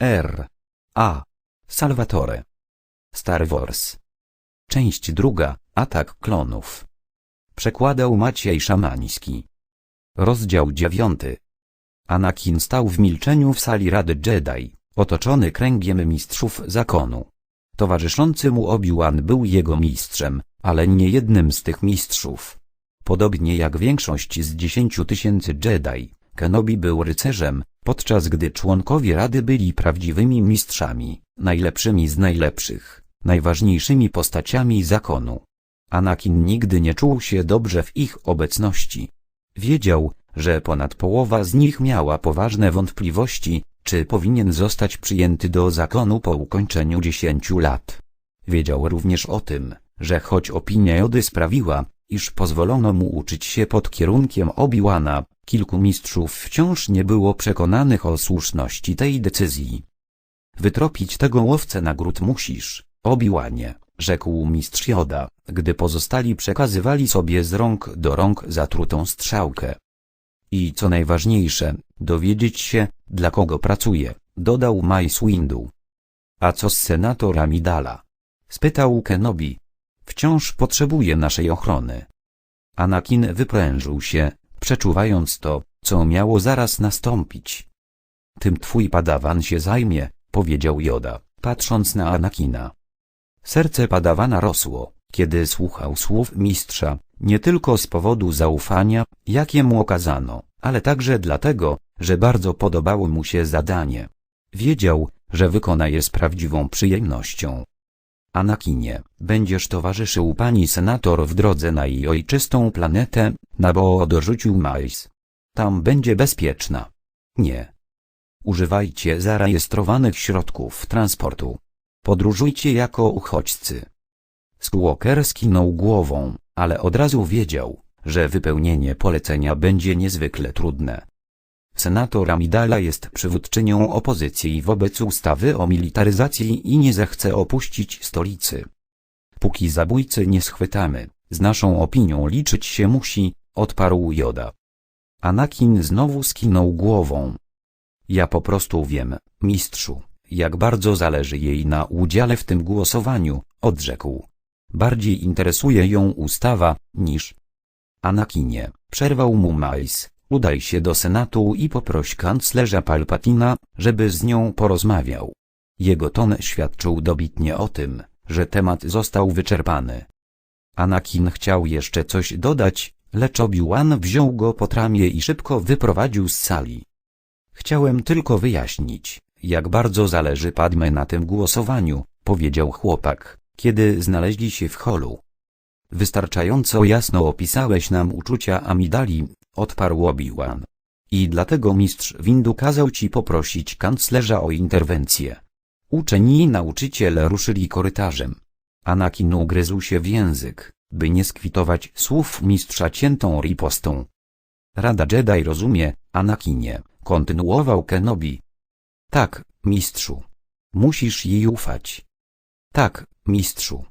R. A. Salvatore. Star Wars. Część druga. Atak klonów. Przekładał Maciej Szamański. Rozdział dziewiąty. Anakin stał w milczeniu w sali Rady Jedi, otoczony kręgiem mistrzów zakonu. Towarzyszący mu Obi-Wan był jego mistrzem, ale nie jednym z tych mistrzów. Podobnie jak większość z dziesięciu tysięcy Jedi, Kenobi był rycerzem, podczas gdy członkowie Rady byli prawdziwymi mistrzami, najlepszymi z najlepszych, najważniejszymi postaciami zakonu. Anakin nigdy nie czuł się dobrze w ich obecności. Wiedział, że ponad połowa z nich miała poważne wątpliwości, czy powinien zostać przyjęty do zakonu po ukończeniu dziesięciu lat. Wiedział również o tym, że choć opinia Jody sprawiła, iż pozwolono mu uczyć się pod kierunkiem Obi-Wana, kilku mistrzów wciąż nie było przekonanych o słuszności tej decyzji. Wytropić tego łowcę nagród musisz, Obi-Wanie, rzekł mistrz Joda, gdy pozostali przekazywali sobie z rąk do rąk zatrutą strzałkę. I co najważniejsze, dowiedzieć się, dla kogo pracuje, dodał Mace Windu. A co z senatorami Dala? spytał Kenobi. Wciąż potrzebuje naszej ochrony. Anakin wyprężył się, przeczuwając to, co miało zaraz nastąpić. Tym twój padawan się zajmie, powiedział Joda, patrząc na Anakina. Serce padawana rosło, kiedy słuchał słów mistrza, nie tylko z powodu zaufania, jakie mu okazano, ale także dlatego, że bardzo podobało mu się zadanie. Wiedział, że wykona je z prawdziwą przyjemnością. Anakinie, będziesz towarzyszył pani senator w drodze na jej ojczystą planetę, na bo dorzucił Miles. Tam będzie bezpieczna. Nie. Używajcie zarejestrowanych środków transportu. Podróżujcie jako uchodźcy. Skywalker skinął głową, ale od razu wiedział, że wypełnienie polecenia będzie niezwykle trudne. Senator Amidala jest przywódczynią opozycji wobec ustawy o militaryzacji i nie zechce opuścić stolicy. Póki zabójcy nie schwytamy, z naszą opinią liczyć się musi, odparł Joda. Anakin znowu skinął głową. Ja po prostu wiem, mistrzu, jak bardzo zależy jej na udziale w tym głosowaniu, odrzekł. Bardziej interesuje ją ustawa, niż... Anakinie, przerwał mu Miles, udaj się do Senatu i poproś kanclerza Palpatina, żeby z nią porozmawiał. Jego ton świadczył dobitnie o tym, że temat został wyczerpany. Anakin chciał jeszcze coś dodać, lecz Obi-Wan wziął go po ramię i szybko wyprowadził z sali. Chciałem tylko wyjaśnić, jak bardzo zależy Padme na tym głosowaniu, powiedział chłopak, kiedy znaleźli się w holu. Wystarczająco jasno opisałeś nam uczucia Amidali, odparł Obi-Wan. I dlatego mistrz Windu kazał ci poprosić kanclerza o interwencję. Uczeni i nauczyciel ruszyli korytarzem. Anakin ugryzł się w język, by nie skwitować słów mistrza ciętą ripostą. Rada Jedi rozumie, Anakinie, kontynuował Kenobi. Tak, mistrzu. Musisz jej ufać. Tak, mistrzu.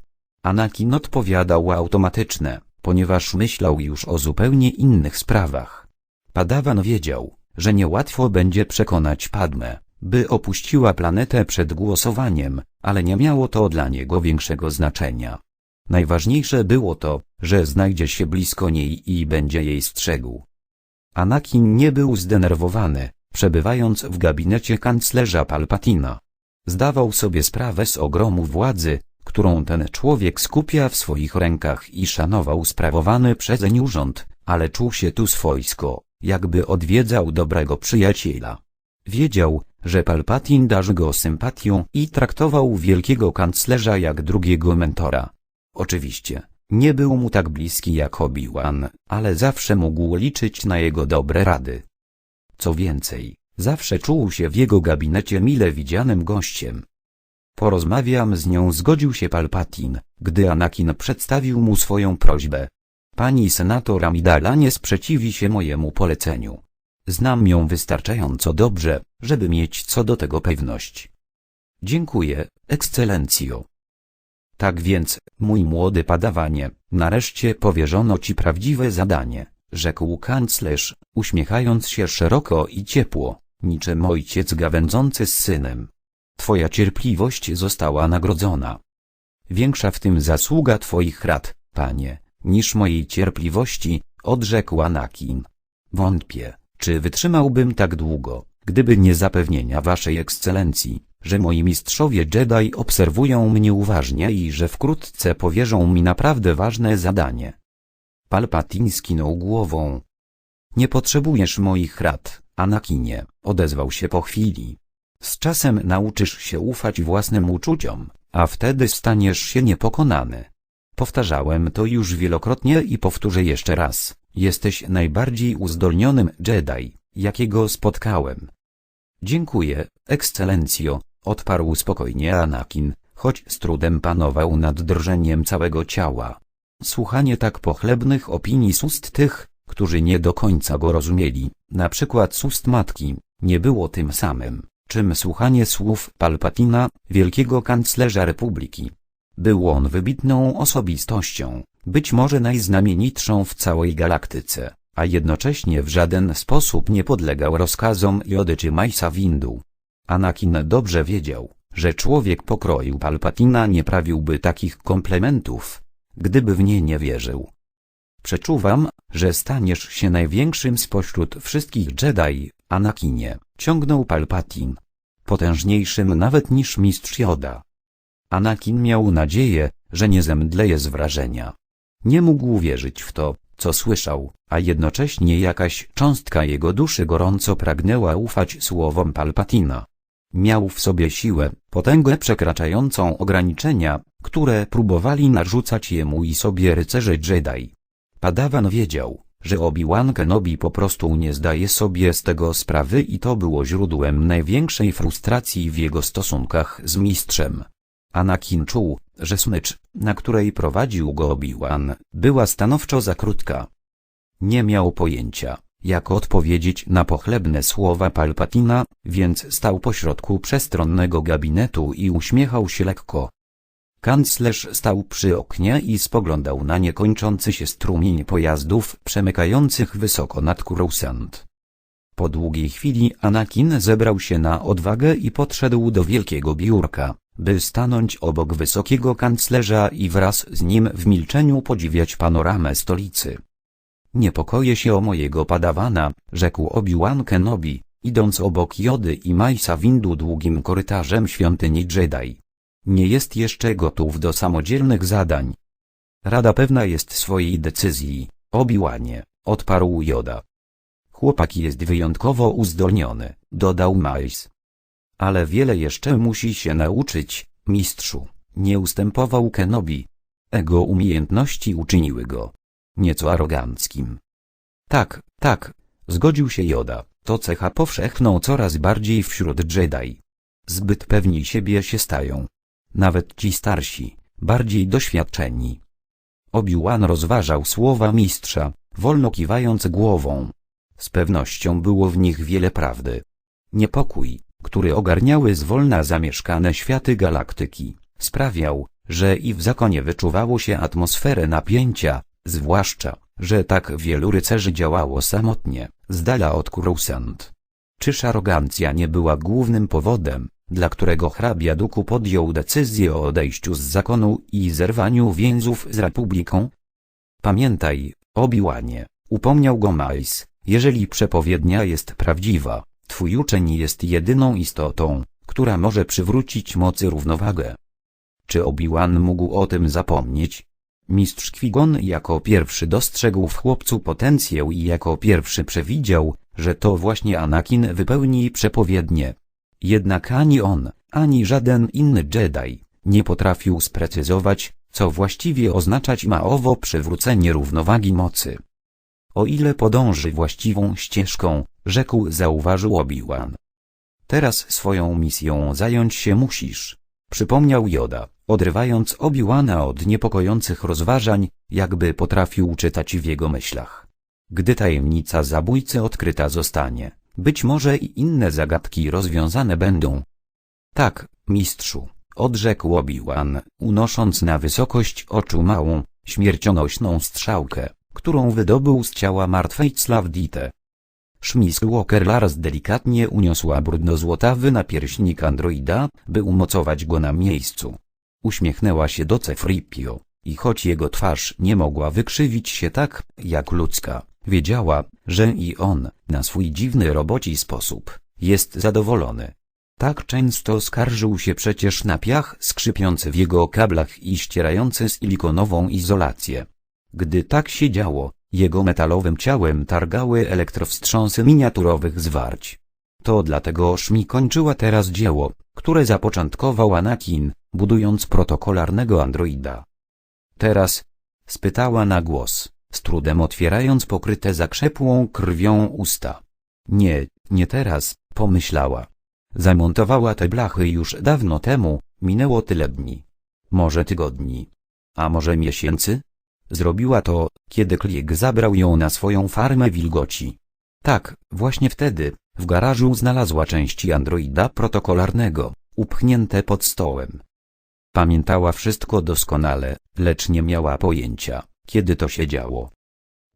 Anakin odpowiadał automatyczne, ponieważ myślał już o zupełnie innych sprawach. Padawan wiedział, że niełatwo będzie przekonać Padmę, by opuściła planetę przed głosowaniem, ale nie miało to dla niego większego znaczenia. Najważniejsze było to, że znajdzie się blisko niej i będzie jej strzegł. Anakin nie był zdenerwowany, przebywając w gabinecie kanclerza Palpatina. Zdawał sobie sprawę z ogromu władzy, którą ten człowiek skupia w swoich rękach i szanował sprawowany przezeń urząd, ale czuł się tu swojsko, jakby odwiedzał dobrego przyjaciela. Wiedział, że Palpatin darzy go sympatią i traktował wielkiego kanclerza jak drugiego mentora. Oczywiście, nie był mu tak bliski jak Obi-Wan, ale zawsze mógł liczyć na jego dobre rady. Co więcej, zawsze czuł się w jego gabinecie mile widzianym gościem. Porozmawiam z nią zgodził się Palpatin, gdy Anakin przedstawił mu swoją prośbę. Pani senator Amidala nie sprzeciwi się mojemu poleceniu. Znam ją wystarczająco dobrze, żeby mieć co do tego pewność. Dziękuję, ekscelencjo. Tak więc, mój młody padawanie, nareszcie powierzono ci prawdziwe zadanie, rzekł kanclerz, uśmiechając się szeroko i ciepło, niczym ojciec gawędzący z synem. Twoja cierpliwość została nagrodzona. Większa w tym zasługa Twoich rad, panie, niż mojej cierpliwości, odrzekł Anakin. Wątpię, czy wytrzymałbym tak długo, gdyby nie zapewnienia Waszej Ekscelencji, że moi mistrzowie Jedi obserwują mnie uważnie i że wkrótce powierzą mi naprawdę ważne zadanie. Palpatine skinął głową. Nie potrzebujesz moich rad, Anakinie, odezwał się po chwili. Z czasem nauczysz się ufać własnym uczuciom, a wtedy staniesz się niepokonany. Powtarzałem to już wielokrotnie i powtórzę jeszcze raz. Jesteś najbardziej uzdolnionym Jedi, jakiego spotkałem. Dziękuję, ekscelencjo, odparł spokojnie Anakin, choć z trudem panował nad drżeniem całego ciała. Słuchanie tak pochlebnych opinii z ust tych, którzy nie do końca go rozumieli, na przykład z ust matki, nie było tym samym, czym słuchanie słów Palpatina, wielkiego kanclerza republiki. Był on wybitną osobistością, być może najznamienitszą w całej galaktyce, a jednocześnie w żaden sposób nie podlegał rozkazom Jody czy Majsa Windu. Anakin dobrze wiedział, że człowiek pokroju Palpatina nie prawiłby takich komplementów, gdyby w nie nie wierzył. Przeczuwam, że staniesz się największym spośród wszystkich Jedi, Anakinie, ciągnął Palpatin. Potężniejszym nawet niż mistrz Joda. Anakin miał nadzieję, że nie zemdleje z wrażenia. Nie mógł wierzyć w to, co słyszał, a jednocześnie jakaś cząstka jego duszy gorąco pragnęła ufać słowom Palpatina. Miał w sobie siłę, potęgę przekraczającą ograniczenia, które próbowali narzucać jemu i sobie rycerze Jedi. Padawan wiedział, że Obi-Wan Kenobi po prostu nie zdaje sobie z tego sprawy i to było źródłem największej frustracji w jego stosunkach z mistrzem. Anakin czuł, że smycz, na której prowadził go Obi-Wan, była stanowczo za krótka. Nie miał pojęcia, jak odpowiedzieć na pochlebne słowa Palpatina, więc stał pośrodku przestronnego gabinetu i uśmiechał się lekko. Kanclerz stał przy oknie i spoglądał na niekończący się strumień pojazdów przemykających wysoko nad Coruscant. Po długiej chwili Anakin zebrał się na odwagę i podszedł do wielkiego biurka, by stanąć obok wysokiego kanclerza i wraz z nim w milczeniu podziwiać panoramę stolicy. Niepokoję się o mojego padawana, rzekł Obi-Wan Kenobi, idąc obok Jody i Majsa Windu długim korytarzem świątyni Jedi. Nie jest jeszcze gotów do samodzielnych zadań. Rada pewna jest swojej decyzji, Obi-Wanie, odparł Joda. Chłopak jest wyjątkowo uzdolniony, dodał Majs. Ale wiele jeszcze musi się nauczyć, mistrzu, nie ustępował Kenobi. Ego umiejętności uczyniły go nieco aroganckim. Tak, tak, zgodził się Joda, to cecha powszechną coraz bardziej wśród Jedi. Zbyt pewni siebie się stają. Nawet ci starsi, bardziej doświadczeni. Obi-Wan rozważał słowa mistrza, wolno kiwając głową. Z pewnością było w nich wiele prawdy. Niepokój, który ogarniały zwolna zamieszkane światy galaktyki, sprawiał, że i w zakonie wyczuwało się atmosferę napięcia, zwłaszcza, że tak wielu rycerzy działało samotnie, z dala od Coruscant. Czyż arogancja nie była głównym powodem, dla którego hrabia Duku podjął decyzję o odejściu z zakonu i zerwaniu więzów z Republiką? Pamiętaj, Obi-Wanie, upomniał go Miles, jeżeli przepowiednia jest prawdziwa, twój uczeń jest jedyną istotą, która może przywrócić mocy równowagę. Czy Obi-Wan mógł o tym zapomnieć? Mistrz Qui-Gon jako pierwszy dostrzegł w chłopcu potencjał i jako pierwszy przewidział, że to właśnie Anakin wypełni przepowiednie. Jednak ani on, ani żaden inny Jedi, nie potrafił sprecyzować, co właściwie oznaczać ma owo przywrócenie równowagi mocy. O ile podąży właściwą ścieżką, rzekł zauważył Obi-Wan. Teraz swoją misją zająć się musisz, przypomniał Joda, odrywając Obi-Wana od niepokojących rozważań, jakby potrafił czytać w jego myślach. Gdy tajemnica zabójcy odkryta zostanie, być może i inne zagadki rozwiązane będą. Tak, mistrzu, odrzekł Obi-Wan, unosząc na wysokość oczu małą, śmiercionośną strzałkę, którą wydobył z ciała martwej Slawdite. Schmiss Walker Lars delikatnie uniosła brudno-złotawy napierśnik androida, by umocować go na miejscu. Uśmiechnęła się do Cefripio, i choć jego twarz nie mogła wykrzywić się tak, jak ludzka, wiedziała, że i on, na swój dziwny roboci sposób, jest zadowolony. Tak często skarżył się przecież na piach skrzypiący w jego kablach i ścierający silikonową izolację. Gdy tak się działo, jego metalowym ciałem targały elektrowstrząsy miniaturowych zwarć. To dlatego Szmi kończyła teraz dzieło, które zapoczątkował Anakin, budując protokolarnego androida. Teraz? spytała na głos, z trudem otwierając pokryte zakrzepłą krwią usta. Nie, nie teraz, pomyślała. Zamontowała te blachy już dawno temu, minęło tyle dni. Może tygodni. A może miesięcy? Zrobiła to, kiedy Klik zabrał ją na swoją farmę wilgoci. Tak, właśnie wtedy, w garażu znalazła części androida protokolarnego, upchnięte pod stołem. Pamiętała wszystko doskonale, lecz nie miała pojęcia, kiedy to się działo.